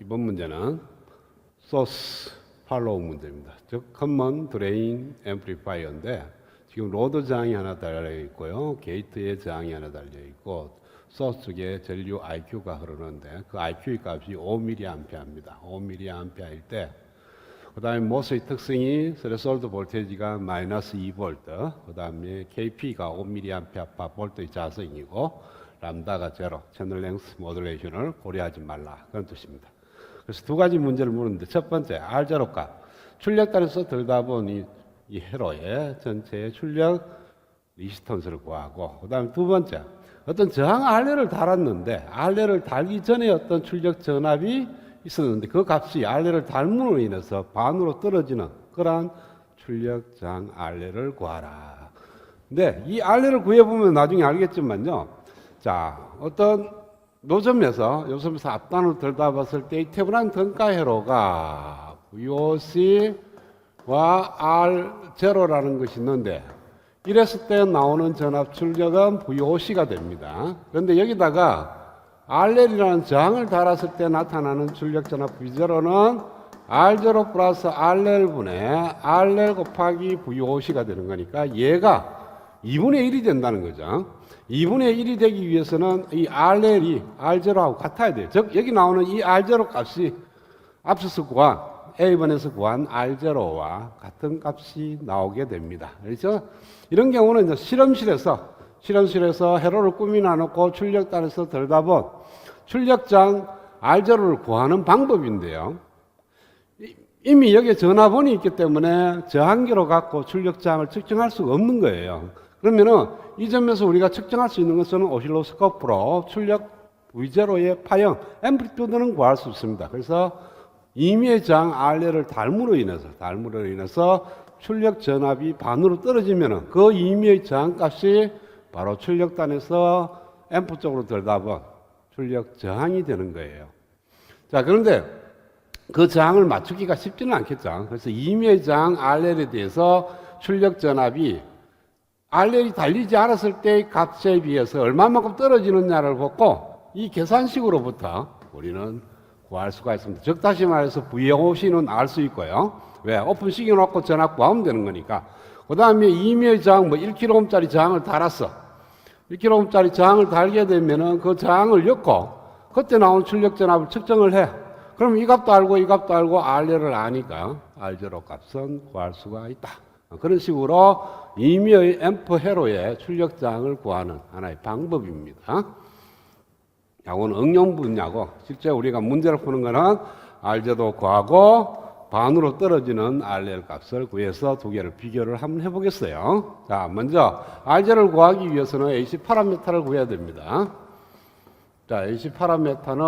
이번 문제는 소스 팔로우 문제입니다. 즉 커먼 드레인 앰플리파이어인데 지금 로드 저항이 하나 달려 있고요. 게이트에 저항이 하나 달려 있고 소스 쪽에 전류 IQ가 흐르는데 그 IQ 값이 5mA입니다. 5mA일 때 그다음에 모스의 특성이 스레솔드 볼테이지가 마이너스 2V, 그다음에 KP가 5mA 볼트의 자성이고 람다가 제로, 채널 랭스 모듈레이션을 고려하지 말라 그런 뜻입니다. 그래서 두 가지 문제를 물었는데 첫 번째 제로값 출력단에서 들다 보니 이 회로의 전체의 출력 리시턴스를 구하고 그다음에 두 번째 어떤 저항 R레를 달았는데 R레를 달기 전에 어떤 출력 전압이 있었는데 그 값이 R레를 달므로 인해서 반으로 떨어지는 그러한 출력 저항 R레를 구하라. 근데 이 R레를 구해 보면 나중에 알겠지만요. 자, 어떤 노점에서 요점에서 앞단을 들다 봤을 때 이 태블한 등가 회로가 VOC와 R0라는 것이 있는데 이랬을 때 나오는 전압 출력은 VOC가 됩니다. 그런데 여기다가 RL이라는 저항을 달았을 때 나타나는 출력 전압 V0는 R0 플러스 RL분의 RL 곱하기 VOC가 되는 거니까 얘가 2분의 1이 된다는 거죠. 2분의 1이 되기 위해서는 이 RL이 R0하고 같아야 돼요. 즉, 여기 나오는 이 R0 값이 앞서서 구한 A번에서 구한 R0와 같은 값이 나오게 됩니다. 그렇죠? 이런 경우는 이제 실험실에서 실험실에서 회로를 꾸미나 놓고 출력단에서 들다 본 출력장 R0를 구하는 방법인데요. 이- 이미 여기에 전화번이 있기 때문에 저항기로 갖고 출력장을 측정할 수가 없는 거예요. 그러면은 이 점에서 우리가 측정할 수 있는 것은 오실로스코프로 출력 V0의 파형, 앰플리튜드는 구할 수 있습니다. 그래서 저항 R를 달므로 인해서, 달므로 인해서 출력 전압이 반으로 떨어지면은 그 임의의 저항 값이 바로 출력단에서 앰프 쪽으로 들다본 출력 저항이 되는 거예요. 자, 그런데 그 저항을 맞추기가 쉽지는 않겠죠. 그래서 저항 RL에 대해서 출력 전압이 RL이 달리지 않았을 때의 값에 비해서 얼마만큼 떨어지느냐를 보고 이 계산식으로부터 우리는 구할 수가 있습니다. 즉 다시 말해서 VOC는 알 수 있고요. 왜? 오픈 시켜놓고 전압 구하면 되는 거니까. 그 다음에 임의의 저항, 뭐 1kg짜리 저항을 달았어. 1kg짜리 저항을 달게 되면은 그 저항을 엮고 그때 나온 출력 전압을 측정을 해. 그럼 이 값도 알고 이 값도 알고 R를 아니까 R0 값은 구할 수가 있다. 그런 식으로 임의의 앰프 회로의 출력 저항을 구하는 하나의 방법입니다. 야고는 응용 분야고 실제 우리가 문제를 푸는 거는 R0도 구하고 반으로 떨어지는 RL 값을 구해서 두 개를 비교를 한번 해보겠어요. 자, 먼저 R0를 구하기 위해서는 AC 파라미터를 구해야 됩니다. 자, AC 파라미터는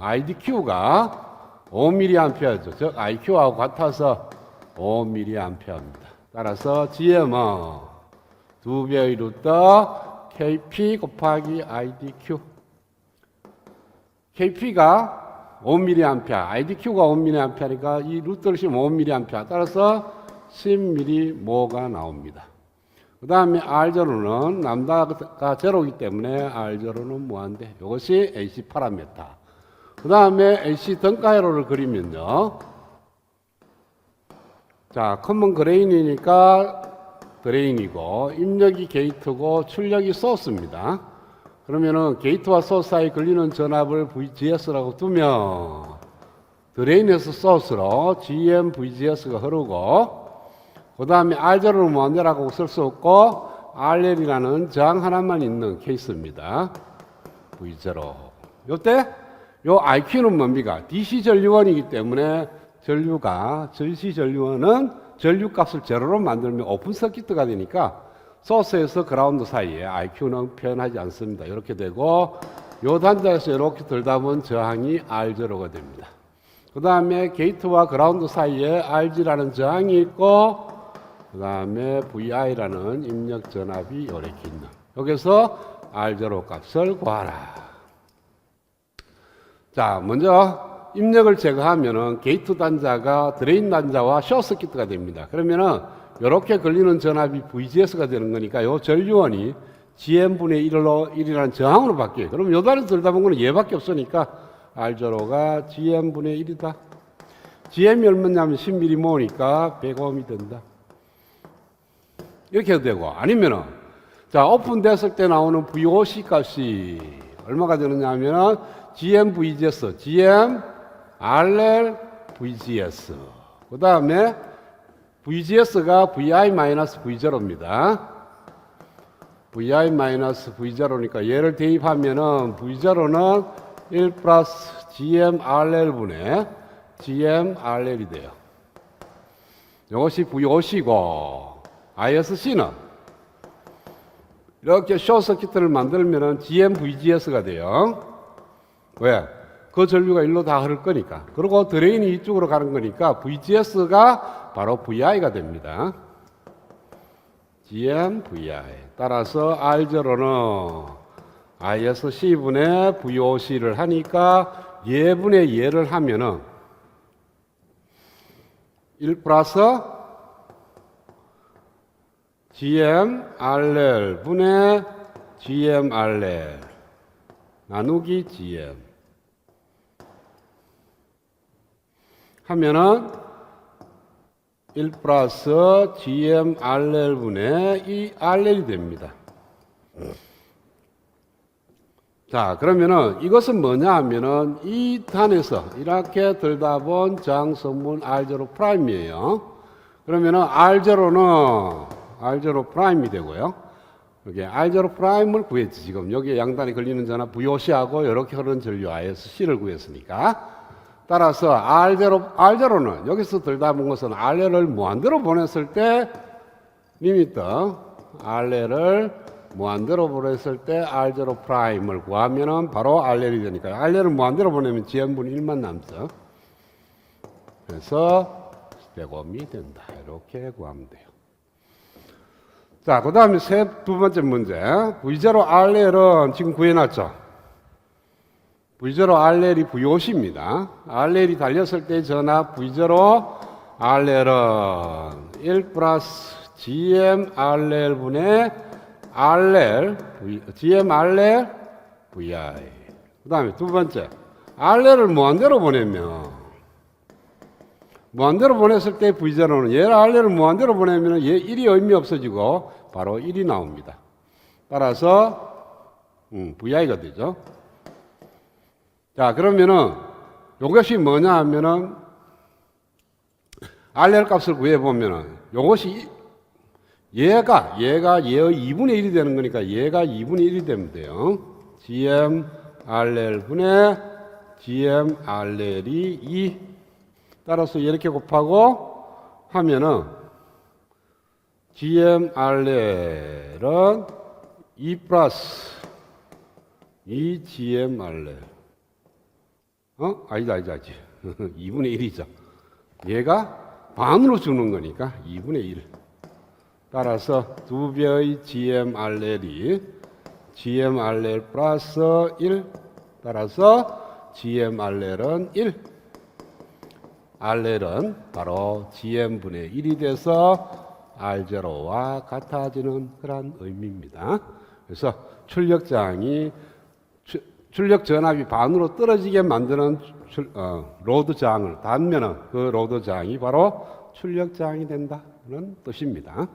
IDQ가 5mA죠. 즉 IQ하고 같아서 5mA입니다. 따라서 GM은 두 배의 루트 KP 곱하기 IDQ. KP가 5mA, IDQ가 5mA니까 이 루트를 씌우면 5mA. 따라서 10mm모가 나옵니다. 그 다음에 R0는 남다가 제로이기 때문에 R0는 무한대. 이것이 AC 파라미터. 그 다음에 AC 등가회로를 그리면요. 자, 커먼 그레인이니까 드레인이고, 입력이 게이트고, 출력이 소스입니다. 그러면은 게이트와 소스 사이 걸리는 전압을 VGS라고 두면, 드레인에서 소스로 GM VGS가 흐르고, 그 다음에 R0를 무한대라고 쓸 수 없고, RL이라는 저항 하나만 있는 케이스입니다. V0. 요때, 요 IQ는 뭡니까? DC 전류원이기 때문에 전류가, DC 전류원은 전류 값을 제로로 만들면 오픈 서킷가 되니까 소스에서 그라운드 사이에 IQ는 표현하지 않습니다. 이렇게 되고, 요 단자에서 이렇게 들다 보면 저항이 R0가 됩니다. 그 다음에 게이트와 그라운드 사이에 RG라는 저항이 있고, 그 다음에 VI라는 입력 전압이 이렇게 있는. 여기서 R0 값을 구하라. 자, 먼저 입력을 제거하면은 게이트 단자가 드레인 단자와 쇼서키트가 됩니다. 그러면은 이렇게 걸리는 전압이 VGS가 되는 거니까 요 전류원이 GM분의 1로 1이라는 저항으로 바뀌어요. 그럼 요 단을 들다 보면 얘밖에 없으니까 R0가 GM분의 1이다. GM이 얼마냐면 10mm 모으니까 100ohm이 된다. 이렇게 해도 되고 아니면은 자 오픈됐을 때 나오는 VOC 값이 얼마가 되느냐 하면은 GM VGS, GM RL VGS 그 다음에 VGS가 VI-V0입니다. VI-V0니까 얘를 대입하면은 V0는 1 플러스 GM RL분의 GM RL이 돼요. 이것이 VOC고 ISC는 이렇게 쇼서키트를 만들면은 GMVGS가 돼요. 왜? 그 전류가 일로 다 흐를 거니까. 그리고 드레인이 이쪽으로 가는 거니까 VGS가 바로 VI가 됩니다. GMVI. 따라서 R0는 ISC분의 VOC를 하니까 예분의 예를 하면은 1 플러스 GMRL 분의 GMRL 나누기 GM 하면은 1 플러스 GMRL 분의 이 RL이 됩니다. 자, 그러면은 이것은 뭐냐 하면은 이 단에서 이렇게 들다 본 장성분 R0 프라임이에요. 그러면은 R0는 R0 프라임이 되고요. 여기 R0 프라임을 구했지 지금 여기에 양단에 걸리는 전압 VOC하고 이렇게 흐르는 전류 ISC를 구했으니까 따라서 R0 R0는 여기서 들다 본 것은 RL을 무한대로 보냈을 때 리미터 RL을 무한대로 보냈을 때 R0 프라임을 구하면은 바로 RL이 되니까 RL을 무한대로 보내면 GM분 1만 남죠. 그래서 100ohm이 된다. 이렇게 구하면 돼요. 자, 그 다음에 세, 두 번째 문제. V0 RL은 지금 구해놨죠. V0 RL이 VOC입니다. RL이 달렸을 때 전압 V0 RL은 1 플러스 GM RL분의 RL, GM RL VI. 그 다음에 두 번째. RL을 무한대로 보내면 무한대로 보냈을 때 V0는 얘를 R를 무한대로 보내면 얘 1이 의미 없어지고 바로 1이 나옵니다. 따라서 음, VI가 되죠. 자 그러면은 이것이 뭐냐 하면은 RL 값을 구해 보면은 이것이 얘가 얘가 얘의 2분의 1이 되는 거니까 얘가 2분의 1이 되면 돼요. GM RL 분의 GM RL이 2 따라서 이렇게 곱하고 하면은 GM RL은 2 플러스 2 GM RL 어? 아니다 아니다 아니다. 2분의 1이죠. 얘가 반으로 주는 거니까 2분의 1 따라서 두 배의 GM RL이 GM RL 플러스 1 따라서 GM RL은 1 RL은 바로 GM분의 1이 돼서 R0와 같아지는 그런 의미입니다. 그래서 출력장이 추- 출력 전압이 반으로 떨어지게 만드는 출- 어, 로드 저항을 단면은 그 로드 저항이 바로 출력 저항이 된다는 뜻입니다.